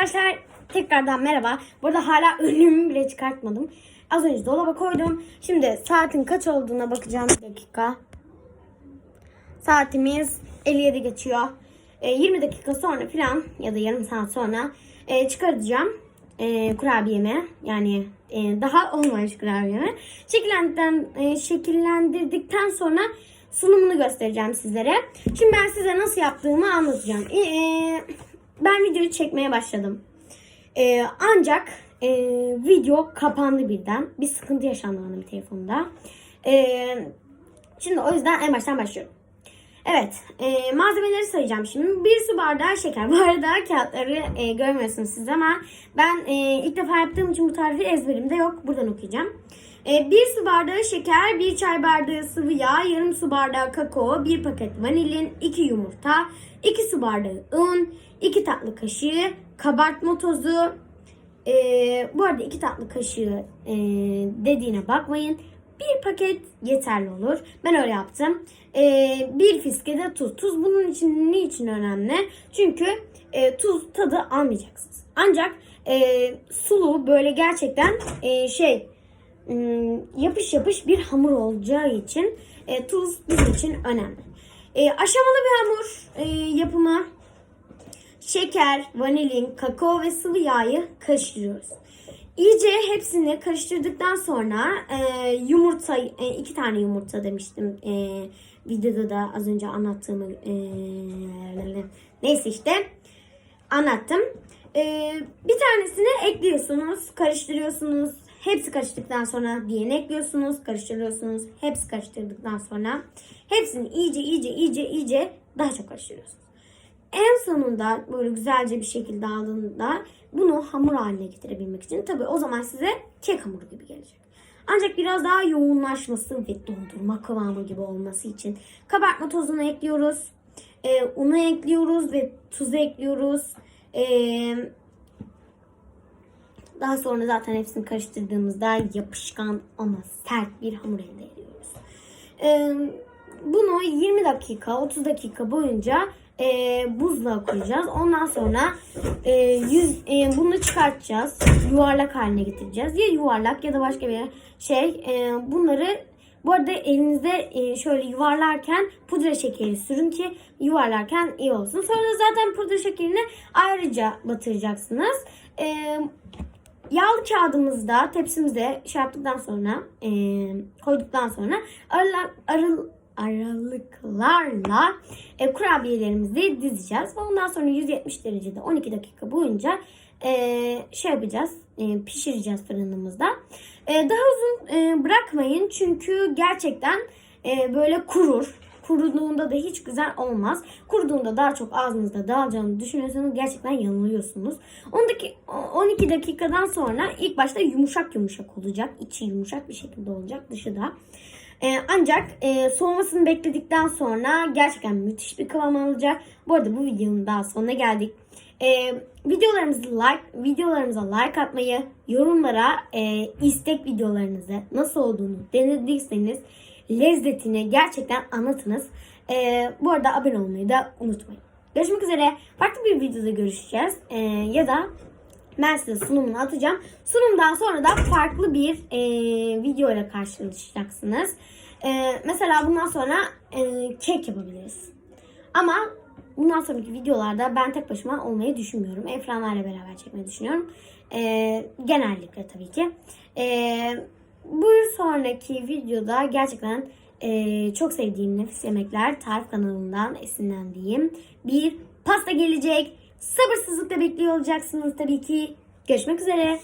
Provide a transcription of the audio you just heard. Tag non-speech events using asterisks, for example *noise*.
Arkadaşlar tekrardan merhaba. Burada hala önlüğümü bile çıkartmadım. Az önce dolaba koydum. Şimdi saatin kaç olduğuna bakacağım bir dakika. Saatimiz 57 geçiyor. E, 20 dakika sonra falan ya da yarım saat sonra e, çıkaracağım e, kurabiyemi. Yani e, daha olmamış kurabiyemi. Şekillendirdikten, e, şekillendirdikten sonra sunumunu göstereceğim sizlere. Şimdi ben size nasıl yaptığımı anlatacağım. E, e, ben videoyu çekmeye başladım. E, ancak e, video kapandı birden. Bir sıkıntı yaşandı benim telefonda. E, şimdi o yüzden en baştan başlıyorum. Evet, e, malzemeleri sayacağım şimdi. Bir su bardağı şeker. *laughs* Bu arada kağıtları e, görmüyorsunuz siz ama ben e, ilk defa yaptığım için bu tarifi ezberimde yok. Buradan okuyacağım. E, bir su bardağı şeker, bir çay bardağı sıvı yağ, yarım su bardağı kakao, bir paket vanilin, iki yumurta, iki su bardağı un, iki tatlı kaşığı kabartma tozu. E, bu arada iki tatlı kaşığı e, dediğine bakmayın. Bir paket yeterli olur. Ben öyle yaptım. Ee, bir fiske de tuz. Tuz bunun için niçin önemli? Çünkü e, tuz tadı almayacaksınız. Ancak e, sulu böyle gerçekten e, şey ım, yapış yapış bir hamur olacağı için e, tuz bizim için önemli. E, aşamalı bir hamur e, yapımı. Şeker, vanilin, kakao ve sıvı yağı karıştırıyoruz. İyice hepsini karıştırdıktan sonra e, yumurta, e, iki tane yumurta demiştim e, videoda da az önce anlattığımı e, neyse işte anlattım. E, bir tanesini ekliyorsunuz, karıştırıyorsunuz. Hepsi karıştıktan sonra diğerini ekliyorsunuz, karıştırıyorsunuz. Hepsi karıştırdıktan sonra hepsini iyice iyice iyice iyice daha çok karıştırıyorsunuz. En sonunda böyle güzelce bir şekilde aldığında bunu hamur haline getirebilmek için tabii o zaman size kek hamuru gibi gelecek. Ancak biraz daha yoğunlaşması ve dondurma kıvamı gibi olması için kabartma tozunu ekliyoruz. E, unu ekliyoruz ve tuzu ekliyoruz. E, daha sonra zaten hepsini karıştırdığımızda yapışkan ama sert bir hamur elde ediyoruz. E, bunu 20 dakika 30 dakika boyunca e, buzluğa koyacağız. Ondan sonra e, yüz, e, bunu çıkartacağız. Yuvarlak haline getireceğiz. Ya yuvarlak ya da başka bir şey. E, bunları bu arada elinizde e, şöyle yuvarlarken pudra şekeri sürün ki yuvarlarken iyi olsun. Sonra zaten pudra şekerini ayrıca batıracaksınız. E, yağlı kağıdımızda tepsimize şey yaptıktan sonra e, koyduktan sonra arala, arıl, aralıklarla e, kurabiyelerimizi dizeceğiz. Ve ondan sonra 170 derecede 12 dakika boyunca e, şey yapacağız. E, pişireceğiz fırınımızda. E, daha uzun e, bırakmayın çünkü gerçekten e, böyle kurur. Kuruduğunda da hiç güzel olmaz. Kuruduğunda daha çok ağzınızda dağılacağını düşünüyorsanız gerçekten yanılıyorsunuz. 12, 12 dakikadan sonra ilk başta yumuşak yumuşak olacak. İçi yumuşak bir şekilde olacak. Dışı da. Ee, ancak e, soğumasını bekledikten sonra gerçekten müthiş bir kıvam alacak. Bu arada bu videonun daha sonuna geldik. Ee, videolarımızı like, videolarımıza like atmayı, yorumlara e, istek videolarınızı nasıl olduğunu denediyseniz lezzetini gerçekten anlatınız. Ee, bu arada abone olmayı da unutmayın. Görüşmek üzere. Farklı bir videoda görüşeceğiz. Ee, ya da ben size sunumunu atacağım. Sunumdan sonra da farklı bir e, video ile karşılaşacaksınız. E, mesela bundan sonra e, kek yapabiliriz. Ama bundan sonraki videolarda ben tek başıma olmayı düşünmüyorum. Efranlarla beraber çekmeyi düşünüyorum. E, genellikle tabii ki. E, bu sonraki videoda gerçekten e, çok sevdiğim nefis yemekler tarif kanalından esinlendiğim bir pasta gelecek. Sabırsızlıkla bekliyor olacaksınız tabii ki. Görüşmek üzere.